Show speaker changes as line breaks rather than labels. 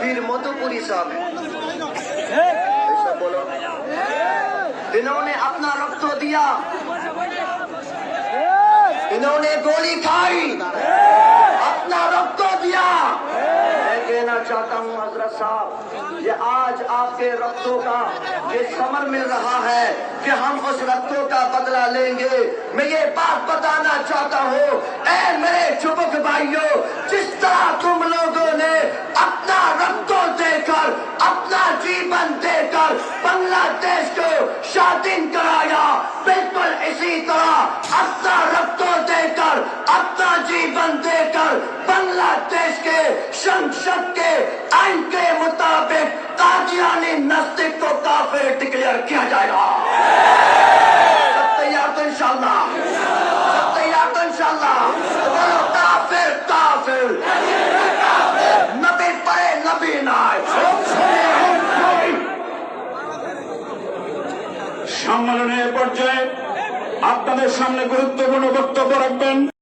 वीर मधुपुरी साहब बोलो। इन्होंने अपना रक्त दिया। इन्होंने गोली खाई। अपना रक्त दिया। मैं कहना चाहता हूँ, हज़रत साहब, ये आज आपके रक्तों का ये समर मिल रहा है कि हम उस रक्तों का बदला लेंगे। मैं ये बात बताना चाहता हूँ, ऐ मेरे चुपक भाइयों इसी तरह अपना रक्तों देकर अपना जीवन देकर बांग्लादेश के संसद के आइन के मुताबिक कादियानी नस्तिक को काफिर डिक्लेयर किया जाएगा सब तैयार तो इंशाल्लाह सब तैयार तो इंशाल्लाह तो बोलो काफिर काफिर नबी पड़े नबी नाय
সম্মেলনের পর্যায়ে আপনাদের সামনে গুরুত্বপূর্ণ বক্তব্য রাখবেন।